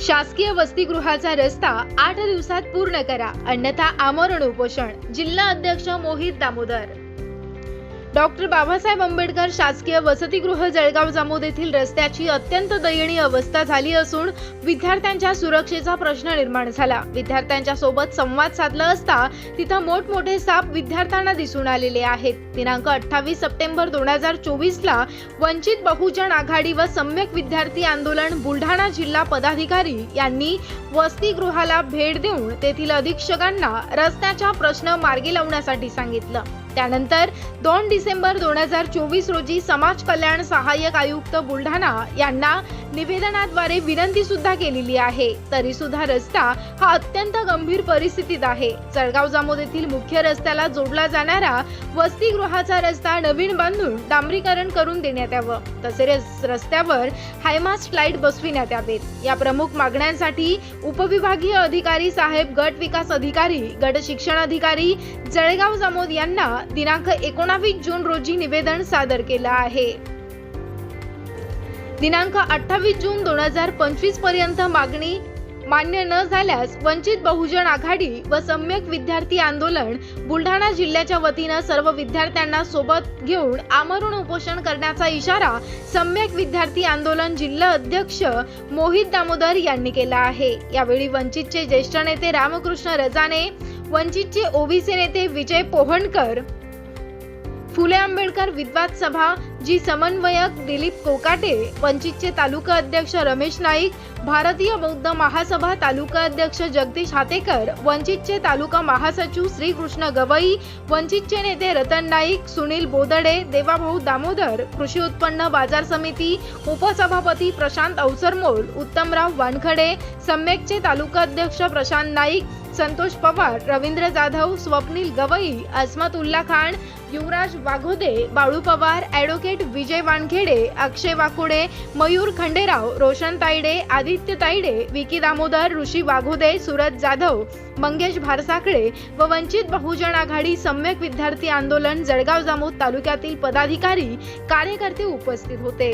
शासकीय वसतिगृहाचा रस्ता आठ दिवसात पूर्ण करा. अन्यथा आमरण उपोषण. जिल्हा अध्यक्ष मोहित दामोदर. डॉक्टर बाबासाहेब आंबेडकर शासकीय वसतिगृह जळगाव जामोद येथील रस्त्याची अत्यंत दयनीय अवस्था झाली असून विद्यार्थ्यांच्या सुरक्षेचा प्रश्न निर्माण झाला. विद्यार्थ्यांच्या सोबत संवाद साधला असता तिथं मोठमोठे साप विद्यार्थ्यांना दिसून आलेले आहेत. दिनांक अठ्ठावीस सप्टेंबर दोन हजार चोवीस ला वंचित बहुजन आघाडी व सम्यक विद्यार्थी आंदोलन बुलढाणा जिल्हा पदाधिकारी यांनी वसतिगृहाला भेट देऊन तेथील अधीक्षकांना रस्त्याचा प्रश्न मार्गी लावण्यासाठी सांगितलं. त्यानंतर दोन डिसेंबर दोन हजार चोवीस रोजी समाज कल्याण सहाय्यक आयुक्त बुलढाणा यांना निवेदनाद्वारे विनंती सुद्धा केलेली आहे. तरी सुद्धा रस्ता हा अत्यंत गंभीर परिस्थितीत आहे. जळगाव जामोद येथील मुख्य रस्त्याला जोडला जाणारा वसतिगृहाचा रस्ता नवीन बांधून डांबरीकरण करून देण्यात यावं. तसेच रस्त्यावर हायमास्ट लाइट बसविण्यात यावेत या प्रमुख मागण्यांसाठी उपविभागीय अधिकारी साहेब गट विकास अधिकारी गट शिक्षण अधिकारी जळगाव जामोद यांना दिनांक एकोणावीस जून रोजी निवेदन सादर केलं आहे. दिनांक अठ्ठावीस जून दोन हजार पंचवीसपर्यंत मागणी मान्य न झाल्यास वंचित बहुजन आघाडी व सम्यक विद्यार्थी आंदोलन बुलढाणा जिल्ह्याच्या वतीनं सर्व विद्यार्थ्यांना सोबत घेऊन आमरण उपोषण करण्याचा इशारा सम्यक विद्यार्थी आंदोलन जिल्हा अध्यक्ष मोहित दामोदर यांनी केला आहे. यावेळी वंचितचे ज्येष्ठ नेते रामकृष्ण रजाने वंचितचे ओबीसी नेते विजय पोहणकर फुले आंबेडकर विद्वान सभा जी समन्वयक दिलीप कोकाटे वंचितचे तालुका अध्यक्ष रमेश नाईक भारतीय बौद्ध महासभा तालुका अध्यक्ष जगदीश हातेकर वंचितचे तालुका महासचिव श्रीकृष्ण गवई वंचितचे नेते रतन नाईक सुनील बोदडे देवाभाऊ दामोदर कृषी उत्पन्न बाजार समिती उपसभापती प्रशांत अवसरमोल उत्तमराव वानखडे सम्यकचे तालुका अध्यक्ष प्रशांत नाईक संतोष पवार रवींद्र जाधव स्वप्नील गवई अस्मत उल्ला खान युवराज वाघोदे बाळू पवार ॲडव्होकेट विजय वानखेडे अक्षय वाकुडे मयूर खंडेराव रोशन तायडे आदित्य तायडे विकी दामोदर ऋषी वाघोदे सुरज जाधव मंगेश भारसाकडे व वंचित बहुजन आघाडी सम्यक विद्यार्थी आंदोलन जळगाव जामोद तालुक्यातील पदाधिकारी कार्यकर्ते उपस्थित होते.